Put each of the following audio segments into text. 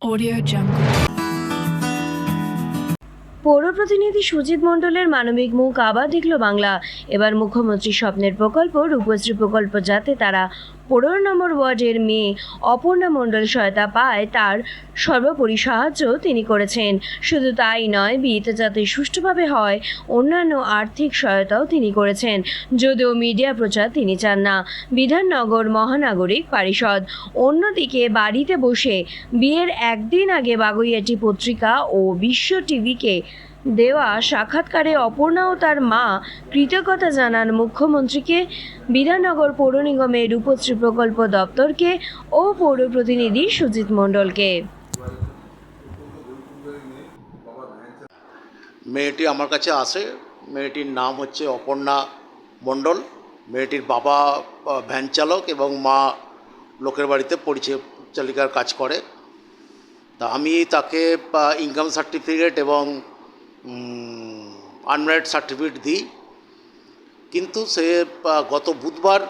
Audio Jungle. পৌর প্রতিনিধি সুজিত মণ্ডলের মানবিক মুখ আবার দেখল বাংলা। এবার মুখ্যমন্ত্রী স্বপ্নের প্রকল্প, রূপশ্রী প্রকল্প যাতে তারা পনেরো নম্বর ওয়ার্ডের মেয়ে অপর্ণা মণ্ডল সহায়তা পায়, তার সর্বোপরি সাহায্য তিনি করেছেন। শুধু তাই নয়, বিয়েতে যাতে সুষ্ঠুভাবে হয়, অন্যান্য আর্থিক সহায়তাও তিনি করেছেন। যদিও মিডিয়া প্রচার তিনি চান না। বিধাননগর মহানাগরিক পরিষদ, অন্যদিকে বাড়িতে বসে বিয়ের একদিন আগে বাগুইয়াটি পত্রিকা ও বিশ্ব টিভিকে দেওয়া সাক্ষাৎকারে অপর্ণা ও তার মা কৃতজ্ঞতা জানান মুখ্যমন্ত্রীকে। বিধাননগর পৌর নিগমের রূপশ্রী প্রকল্প দপ্তরকে ও পৌর প্রতিনিধি সুজিত মণ্ডলকে। মেয়েটি আমার কাছে আসে। মেয়েটির নাম হচ্ছে অপর্ণা মণ্ডল। মেয়েটির বাবা ভ্যান চালক এবং মা লোকের বাড়িতে পরিচালিকার কাজ করে। তা আমি তাকে ইনকাম সার্টিফিকেট এবং আনম্যারিড সার্টিফিকেট দিই। কিন্তু সে গত বুধবার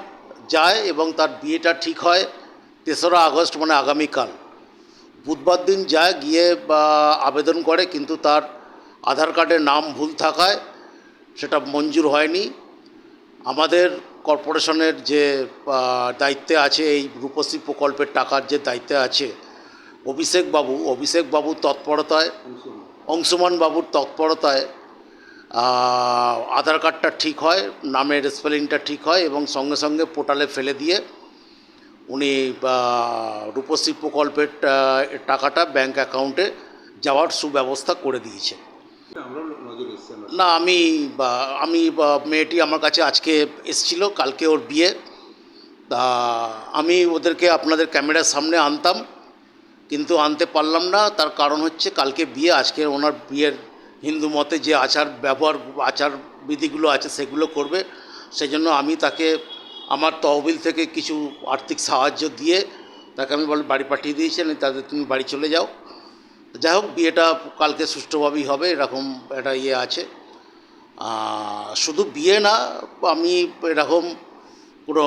যায় এবং তার বিয়েটা ঠিক হয় তেসরা আগস্ট মানে আগামীকাল। বুধবার দিন যায়, গিয়ে আবেদন করে, কিন্তু তার আধার কার্ডের নাম ভুল থাকায় সেটা মঞ্জুর হয়নি। আমাদের কর্পোরেশনের যে দায়িত্বে আছে, এই রূপশ্রী প্রকল্পের টাকার যে দায়িত্বে আছে অভিষেক বাবু অভিষেক বাবুর তৎপরতায় অংশুমান বাবুর তৎপরতায় আধার কার্ডটা ঠিক হয় নামের স্পেলিংটা ঠিক হয় এবং সঙ্গে সঙ্গে পোর্টালে ফেলে দিয়ে উনি রূপশ্রী প্রকল্পের টাকাটা ব্যাংক অ্যাকাউন্টে যাওয়ার সুব্যবস্থা করে দিয়েছে। না আমি আমি মেয়েটি আমার কাছে আজকে এসছিল কালকে ওর বিয়ে। তা আমি ওদেরকে আপনাদের ক্যামেরার সামনে আনতাম। কিন্তু আনতে পারলাম না। তার কারণ হচ্ছে কালকে বিয়ে, আজকে ওনার বিয়ের হিন্দু মতে যে আচার ব্যবহার, আচার বিধিগুলো আছে সেগুলো করবে। সেই জন্য আমি তাকে আমার তহবিল থেকে কিছু আর্থিক সাহায্য দিয়ে তাকে আমি বল, বাড়ি পাঠিয়ে দিয়েছি। আমি তাদের, তুমি বাড়ি চলে যাও। যাই হোক, বিয়েটা কালকে সুষ্ঠুভাবেই হবে, এরকম একটা ইয়ে আছে। শুধু বিয়ে না, আমি এরকম কোনো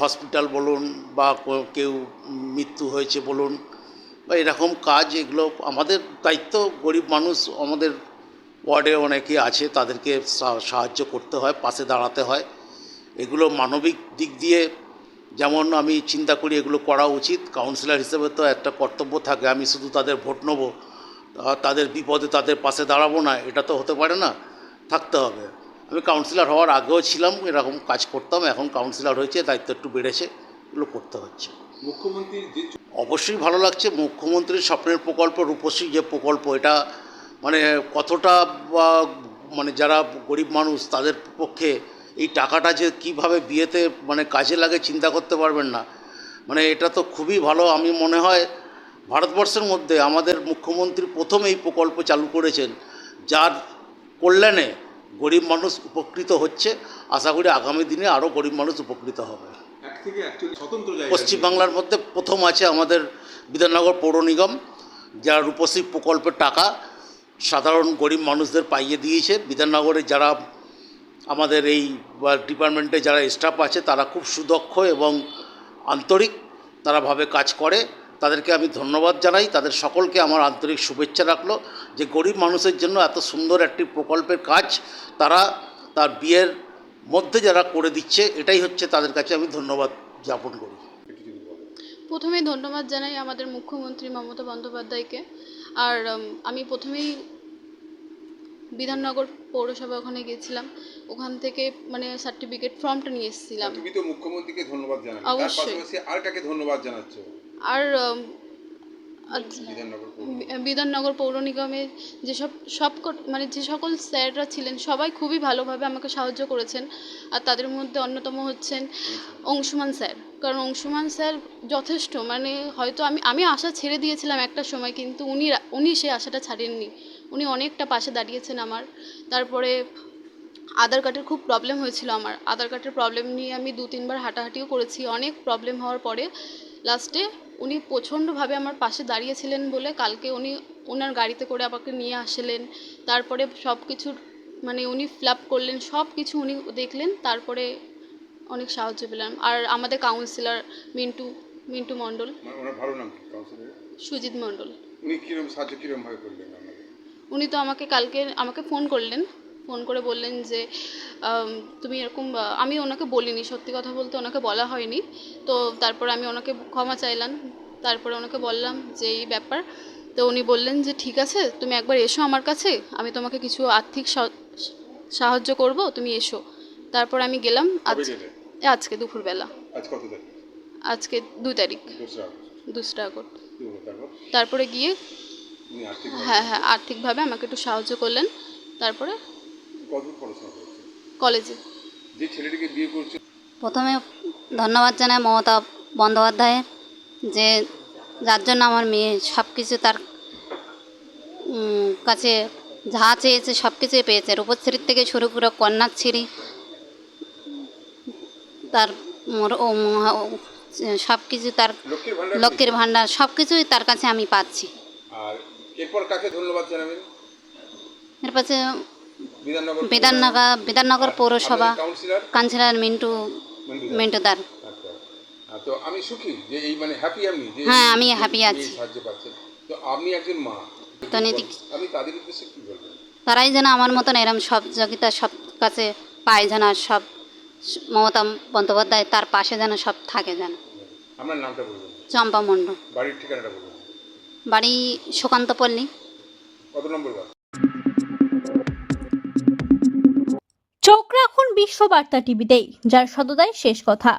হসপিটাল বলুন বা কেউ মৃত্যু হয়েছে বলুন বা এরকম কাজ, এগুলো আমাদের দায়িত্ব, গরিব মানুষ আমাদের ওয়ার্ডে অনেকে আছে, তাদেরকে সাহায্য করতে হয়, পাশে দাঁড়াতে হয়। এগুলো মানবিক দিক দিয়ে যেমন আমি চিন্তা করি এগুলো করা উচিত কাউন্সিলর হিসেবে তো একটা কর্তব্য থাকে, আমি শুধু তাদের ভোট নেব তাদের বিপদে তাদের পাশে দাঁড়াবো না, এটা তো হতে পারে না, থাকতে হবে। আমি কাউন্সিলর হওয়ার আগেও ছিলাম, এরকম কাজ করতাম, এখন কাউন্সিলর হয়েছে, দায়িত্ব একটু বেড়েছে। এগুলো করতে হচ্ছে। মুখ্যমন্ত্রী যে অবশ্যই ভালো লাগছে। মুখ্যমন্ত্রীর স্বপ্নের প্রকল্প রূপশ্রী যে প্রকল্প এটা মানে কতটা বা মানে যারা গরিব মানুষ তাদের পক্ষে এই টাকাটা যে কীভাবে বিয়েতে মানে কাজে লাগে চিন্তা করতে পারবেন না। মানে এটা তো খুবই ভালো আমি মনে হয় ভারতবর্ষের মধ্যে আমাদের মুখ্যমন্ত্রী প্রথম এই প্রকল্প চালু করেছেন যার কল্যাণে গরিব মানুষ উপকৃত হচ্ছে। আশা করি আগামী দিনে আরও গরিব মানুষ উপকৃত হবে। অ্যাকচুয়ালি স্বতন্ত্র পশ্চিমবাংলার মধ্যে প্রথম আছে আমাদের বিধাননগর পৌর নিগম, যারা রূপশ্রী প্রকল্পের টাকা সাধারণ গরিব মানুষদের পাইয়ে দিয়েছে। বিধাননগরে যারা আমাদের এই ডিপার্টমেন্টে যারা স্টাফ আছে, তারা খুব সুদক্ষ এবং আন্তরিক, তারা ভাবে কাজ করে। তাদেরকে আমি ধন্যবাদ জানাই। তাদের সকলকে আমার আন্তরিক শুভেচ্ছা রাখল যে গরিব মানুষের জন্য এত সুন্দর একটি প্রকল্পের কাজ, তারা তার বিয়ের মধ্যে যারা করে দিচ্ছে এটাই হচ্ছে তাদের কাছে আমি ধন্যবাদ জ্ঞাপন করি। প্রথমে ধন্যবাদ জানাই আমাদের মুখ্যমন্ত্রী মমতা বন্দ্যোপাধ্যায়কে। আর আমি প্রথমেই বিধাননগর পৌরসভা ওখানে গেছিলাম। ওখান থেকে মানে সার্টিফিকেট ফর্মটা নিয়ে এসেছিলাম। তুমি তো মুখ্যমন্ত্রীকে ধন্যবাদ জানাবে অবশ্যই। আর কাকে ধন্যবাদ জানাচ্ছ? আর বিধাননগর পৌর। নিগমের যেসব সব মানে যে সকল স্যাররা ছিলেন সবাই খুবই ভালোভাবে আমাকে সাহায্য করেছেন। আর তাদের মধ্যে অন্যতম হচ্ছেন অংশুমান স্যার। কারণ অংশুমান স্যার যথেষ্ট মানে হয়তো আমি আমি আশা ছেড়ে দিয়েছিলাম একটা সময় কিন্তু উনি উনি সেই আশাটা ছাড়েননি। উনি অনেকটা পাশে দাঁড়িয়েছেন আমার। তারপরে আধার কার্ডের খুব প্রবলেম হয়েছিল আমার। আধার কার্ডের প্রবলেম নিয়ে আমি দু তিনবার হাঁটাহাঁটিও করেছি। অনেক প্রবলেম হওয়ার পরে লাস্টে উনি প্রচণ্ডভাবে আমার পাশে দাঁড়িয়েছিলেন বলে কালকে উনি ওনার গাড়িতে করে আমাকে নিয়ে আসলেন। তারপরে সব কিছুর মানে উনি ফিল করলেন সব কিছু উনি দেখলেন তারপরে অনেক সাহায্য পেলাম। আর আমাদের কাউন্সিলর মিন্টু মিন্টু মণ্ডল। ভালো নাম সুজিত মণ্ডল। উনি কিরম সাহায্য কিরম ভাবে করলেন উনি তো আমাকে কালকে আমাকে ফোন করলেন। ফোন করে বললেন যে তুমি এরকম আমি ওনাকে বলিনি সত্যি কথা বলতে ওনাকে বলা হয়নি। তো তারপরে আমি ওনাকে ক্ষমা চাইলাম। তারপরে ওনাকে বললাম যে এই ব্যাপার। তো উনি বললেন যে ঠিক আছে তুমি একবার এসো আমার কাছে। আমি তোমাকে কিছু আর্থিক সাহায্য করব তুমি এসো। তারপর আমি গেলাম আজকে দুপুরবেলা। আজকে দুই তারিখ। দোসরা আগস্ট। তারপরে? গিয়ে হ্যাঁ হ্যাঁ আর্থিকভাবে আমাকে একটু সাহায্য করলেন। তারপরে কতদূর পড়াশোনা করেছেন কলেজে। যে ছেলেটিকে বিয়ে করছে প্রথমে ধন্যবাদ জানাই মমতা বন্দ্যোপাধ্যায়ের যে যার জন্য আমার মেয়ে সব কিছু তার কাছে যা চেয়েছে সব কিছুই পেয়েছে রূপশ্রীর থেকে শুরু করে কন্যাশ্রী তার সব কিছু তার লক্ষ্মীর ভাণ্ডার সব কিছুই তার কাছে আমি পাচ্ছি। আর এরপর কাকে ধন্যবাদ জানাবেন? এর পাশে বিধাননগর বিধাননগর পৌরসভা। কাউন্সিলর? কাউন্সিলর মিন্টু মিন্টুদার। আচ্ছা। তো আমি সুখী যে এই মানে হ্যাপি আমি হ্যাঁ, আমি এই আছি। সাহায্য পাচ্ছেন। তো আপনি একজন মা। তো নীতি- আমি তাদের উদ্দেশ্যে কি বলবেন তারাই যেন আমার মতন এরম সব যোগিতা সব কাছে পায় যেন সব মমতা বন্দ্যোপাধ্যায় তার পাশে যেন সব থাকে যেন। আপনার নামটা বলবেন চম্পা মণ্ডল। বাড়ির ঠিকানাটা বলবেন বাড়ি সুকান্ত পল্লী। কত নম্বর চোখ রাখুন বিশ্ববার্তা টিভিতেই যার সততাই শেষ কথা।